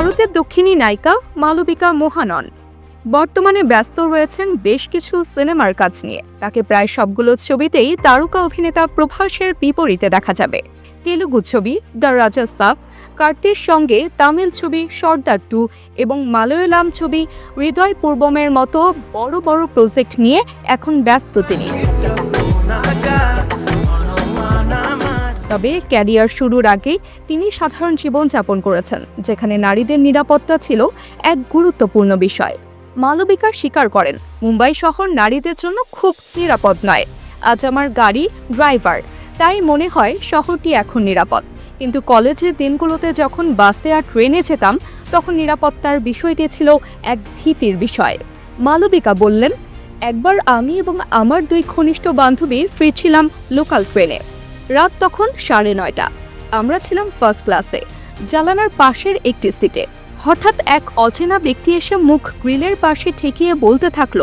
সিরিজের দক্ষিণী নায়িকা মালবিকা মোহানন। বর্তমানে ব্যস্ত রয়েছেন বেশ কিছু সিনেমার কাজ নিয়ে। তাকে প্রায় সবগুলো ছবিতেই তারকা অভিনেতা প্রভাসের বিপরীতে দেখা যাবে। তেলুগু ছবি দ্য রাজাস্তাব কার্তির সঙ্গে তামিল ছবি সর্দার টু এবং মালয়ালাম ছবি হৃদয় পূর্বমের মতো বড় বড় প্রজেক্ট নিয়ে এখন ব্যস্ত তিনি। তবে ক্যারিয়ার শুরুর আগেই তিনি সাধারণ জীবনযাপন করেছেন, যেখানে নারীদের নিরাপত্তা ছিল এক গুরুত্বপূর্ণ বিষয়। মালবিকা স্বীকার করেন। মুম্বাই শহর নারীদের জন্য খুব নিরাপদ নয়। আজ আমার গাড়ি ড্রাইভার, তাই মনে হয় শহরটি এখন নিরাপদ। কিন্তু কলেজের দিনগুলোতে যখন বাসে আর ট্রেনে যেতাম, তখন নিরাপত্তার বিষয়টি ছিল এক ভীতির বিষয়। মালবিকা বললেন, একবার আমি এবং আমার দুই ঘনিষ্ঠ বান্ধবী ফিরছিলাম লোকাল ট্রেনে। রাত তখন সাড়ে নয়টা। আমরা ছিলাম ফার্স্ট ক্লাসে জালানার পাশের একটি সিটে হঠাৎ এক অচেনা ব্যক্তি এসে মুখ গ্রিলের পাশে ঠেকিয়ে বলতে থাকল,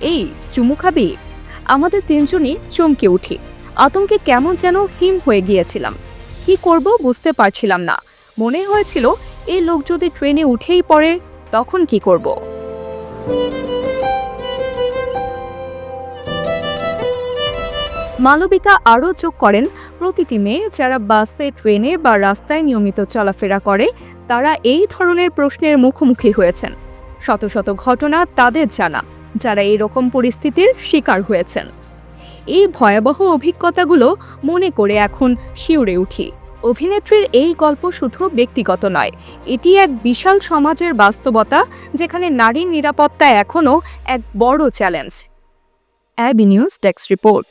এই, চুমু খাবি? আমাদের তিনজনই চমকে উঠি। আতঙ্কে কেমন যেন হিম হয়ে গিয়েছিলাম। কি করব বুঝতে পারছিলাম না। মনে হয়েছিল, এই লোক যদি ট্রেনে উঠেই পড়ে, তখন কি করব? মালবিকা আরও যোগ করেন প্রতিটি মেয়ে যারা বাসে, ট্রেনে বা রাস্তায় নিয়মিত চলাফেরা করে, তারা এই ধরনের প্রশ্নের মুখোমুখি হয়েছেন। শত শত ঘটনা তাদের জানা, যারা এই রকম পরিস্থিতির শিকার হয়েছেন। এই ভয়াবহ অভিজ্ঞতাগুলো মনে করে এখন শিউরে উঠি। অভিনেত্রীর এই গল্প শুধু ব্যক্তিগত নয়, এটি এক বিশাল সমাজের বাস্তবতা, যেখানে নারীর নিরাপত্তা এখনও এক বড় চ্যালেঞ্জ অ্যাবি নিউজ ডেস্ক রিপোর্ট।